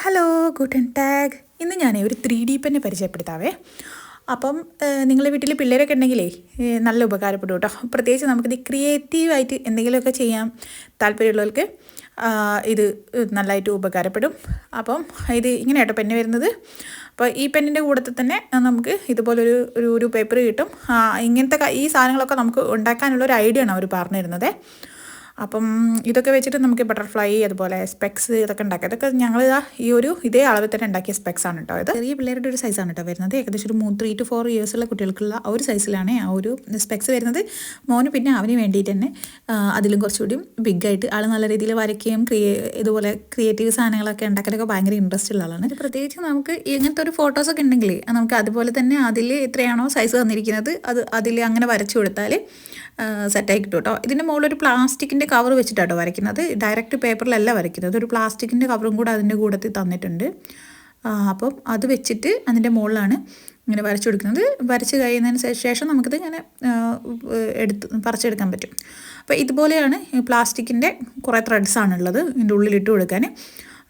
Hello ഗുഡൻ tag ഇന്ന് ഞാൻ ഒരു ത്രീ ഡി പെന്നെ പരിചയപ്പെടുത്താവേ. അപ്പം നിങ്ങളുടെ വീട്ടിൽ പിള്ളേരൊക്കെ ഉണ്ടെങ്കിലേ നല്ല ഉപകാരപ്പെടും കേട്ടോ പ്രത്യേകിച്ച് നമുക്കിത് ക്രിയേറ്റീവായിട്ട് എന്തെങ്കിലുമൊക്കെ ചെയ്യാൻ താല്പര്യമുള്ളവർക്ക് ഇത് നല്ലതായിട്ട് ഉപകാരപ്പെടും. അപ്പം ഇത് ഇങ്ങനെ കേട്ടോ പെന്ന് വരുന്നത്. അപ്പോൾ ഈ പെന്നിന്റെ കൂടത്തിൽ തന്നെ നമുക്ക് ഇതുപോലൊരു ഒരു ഒരു പേപ്പർ കിട്ടും. ഇങ്ങനത്തെ ഈ സാധനങ്ങളൊക്കെ നമുക്ക് ഉണ്ടാക്കാനുള്ള ഒരു ഐഡിയ ആണ് അവർ പറഞ്ഞു തരുന്നത്. അപ്പം ഇതൊക്കെ വെച്ചിട്ട് നമുക്ക് ബട്ടർഫ്ലൈ അതുപോലെ സ്പെക്സ് ഇതൊക്കെ ഉണ്ടാക്കാം. ഇതൊക്കെ ഞങ്ങൾ ഈ ഒരു ഇതേ അളവിൽ തന്നെ ഉണ്ടാക്കിയ സ്പെക്സ് ആണ് കേട്ടോ ഇത് ചെറിയ പിള്ളേരുടെ ഒരു സൈസാണ് കേട്ടോ വരുന്നത്. ഏകദേശം ഒരു മൂന്ന് ത്രീ ടു ഫോർ ഇയേഴ്സുള്ള കുട്ടികൾക്കുള്ള ആ ഒരു സൈസിലാണ് ആ ഒരു സ്പെക്സ് വരുന്നത്. മോന് പിന്നെ അവന് വേണ്ടിയിട്ട് തന്നെ അതിലും കുറച്ചുകൂടി ബിഗായിട്ട് ആൾ നല്ല രീതിയിൽ വരയ്ക്കുകയും ക്രിയേ ഇതുപോലെ ക്രിയേറ്റീവ് സാധനങ്ങളൊക്കെ ഉണ്ടാക്കാനൊക്കെ ഭയങ്കര ഇൻട്രസ്റ്റ് ഉള്ള ആളാണ്. പ്രത്യേകിച്ച് നമുക്ക് ഇങ്ങനത്തെ ഒരു ഫോട്ടോസൊക്കെ ഉണ്ടെങ്കിൽ നമുക്ക് അതുപോലെ തന്നെ അതിൽ എത്രയാണോ സൈസ് തന്നിരിക്കുന്നത് അത് അതിൽ അങ്ങനെ വരച്ചു കൊടുത്താൽ സെറ്റായി കിട്ടും കേട്ടോ ഇതിന്റെ മുകളിൽ ഒരു പ്ലാസ്റ്റിക്കിന്റെ കവർ വെച്ചിട്ടാണ് വരയ്ക്കുന്നത്. ഡയറക്റ്റ് പേപ്പറിലല്ല വരയ്ക്കുന്നത്. ഒരു പ്ലാസ്റ്റിക്കിന്റെ കവറും കൂടെ അതിന്റെ കൂടത്തിൽ തന്നിട്ടുണ്ട്. അപ്പം അത് വെച്ചിട്ട് അതിന്റെ മുകളിലാണ് ഇങ്ങനെ വരച്ചു കൊടുക്കുന്നത്. വരച്ച് കഴിയുന്നതിന് ശേഷം നമുക്കിത് ഇങ്ങനെ എടുത്ത് പറിച്ചെടുക്കാൻ പറ്റും. അപ്പോൾ ഇതുപോലെയാണ് പ്ലാസ്റ്റിക്കിന്റെ കുറേ ത്രെഡ്സ് ആണുള്ളത് ഇതിന്റെ ഉള്ളിലിട്ട് കൊടുക്കാൻ.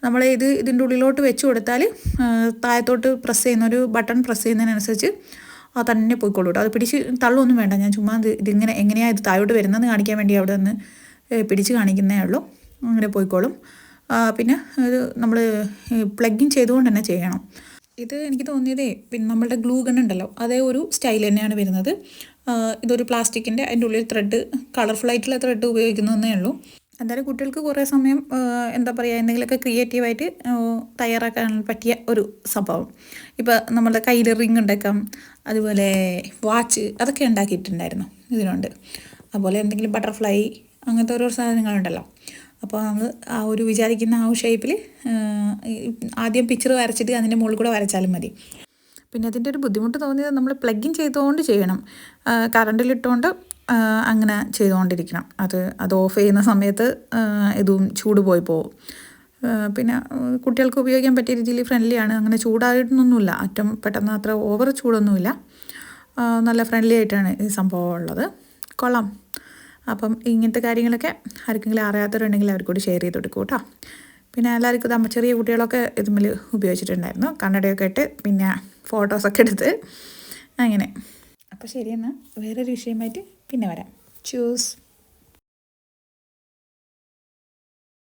നമ്മൾ ഇത് ഇതിന്റെ ഉള്ളിലോട്ട് വെച്ച് കൊടുത്താൽ താഴത്തോട്ട് പ്രസ് ചെയ്യുന്ന ഒരു ബട്ടൺ പ്രസ് ചെയ്യുന്നതിനനുസരിച്ച് അത് തന്നെ പോയിക്കോളൂ കേട്ടോ അത് പിടിച്ച് തള്ളൊന്നും വേണ്ട. ഞാൻ ചുമ്മാ ഇത് ഇതിങ്ങനെ എങ്ങനെയാണ് ഇത് താഴോട്ട് വരുന്നതെന്ന് കാണിക്കാൻ വേണ്ടി അവിടെ നിന്ന് പിടിച്ച് കാണിക്കുന്നേ ഉള്ളൂ. അങ്ങനെ പോയിക്കോളും. പിന്നെ ഇത് നമ്മൾ പ്ലഗിൻ ചെയ്തുകൊണ്ട് തന്നെ ചെയ്യണം. ഇത് എനിക്ക് തോന്നിയതേ പിന്നെ നമ്മളുടെ ഗ്ലൂ ഗൺ ഉണ്ടല്ലോ അതേ ഒരു സ്റ്റൈൽ തന്നെയാണ് വരുന്നത്. ഇതൊരു പ്ലാസ്റ്റിക്കിന്റെ അതിന്റെ ഉള്ളിൽ ത്രെഡ് കളർഫുൾ ആയിട്ടുള്ള ത്രെഡ് ഉപയോഗിക്കുന്നതേ ഉള്ളൂ. എന്തായാലും കുട്ടികൾക്ക് കുറേ സമയം എന്താ പറയുക എന്തെങ്കിലുമൊക്കെ ക്രിയേറ്റീവായിട്ട് തയ്യാറാക്കാൻ പറ്റിയ ഒരു സംഭവം. ഇപ്പോൾ നമ്മുടെ കയ്യിൽ റിങ് ഉണ്ടാക്കാം അതുപോലെ വാച്ച് അതൊക്കെ ഉണ്ടാക്കിയിട്ടുണ്ടായിരുന്നു ഇതിനുണ്ട്. അതുപോലെ എന്തെങ്കിലും ബട്ടർഫ്ലൈ അങ്ങനത്തെ ഓരോ സാധനങ്ങളുണ്ടല്ലോ. അപ്പോൾ നമ്മൾ ആ ഒരു വിചാരിക്കുന്ന ആ ഷേപ്പിൽ ആദ്യം പിക്ചർ വരച്ചിട്ട് അതിന്റെ മുകളിൽ കൂടെ വരച്ചാലും മതി. പിന്നെ അതിന്റെ ഒരു ബുദ്ധിമുട്ട് തോന്നിയത് നമ്മൾ പ്ലഗിൻ ചെയ്തുകൊണ്ട് ചെയ്യണം. കറണ്ടിലിട്ടുകൊണ്ട് അങ്ങനെ ചെയ്തുകൊണ്ടിരിക്കണം അത് അത് ഓഫ് ചെയ്യുന്ന സമയത്ത് ഇതും ചൂട് പോയി പോകും പിന്നെ കുട്ടികൾക്ക് ഉപയോഗിക്കാൻ പറ്റിയ രീതിയിൽ ഫ്രണ്ട്ലിയാണ് അങ്ങനെ ചൂടായിട്ടൊന്നുമില്ല. അറ്റം പെട്ടെന്ന് അത്ര ഓവർ ചൂടൊന്നുമില്ല. നല്ല ഫ്രണ്ട്ലി ആയിട്ടാണ് ഈ സംഭവം ഉള്ളത്. കൊള്ളാം. അപ്പം ഇങ്ങനത്തെ കാര്യങ്ങളൊക്കെ ആർക്കെങ്കിലും അറിയാത്തവരുണ്ടെങ്കിൽ അവർക്ക് കൂടി ഷെയർ ചെയ്ത് കൊടുക്കും കേട്ടോ പിന്നെ എല്ലാവർക്കും നമ്മൾ ചെറിയ കുട്ടികളൊക്കെ ഇതുമ്മിൽ ഉപയോഗിച്ചിട്ടുണ്ടായിരുന്നു. കണ്ണടയൊക്കെ ഇട്ട് പിന്നെ ഫോട്ടോസൊക്കെ എടുത്ത് അങ്ങനെ. അപ്പോൾ ശരിയെന്നാൽ വേറൊരു വിഷയമായിട്ട് പിന്നെ വരാം. ചൂസ്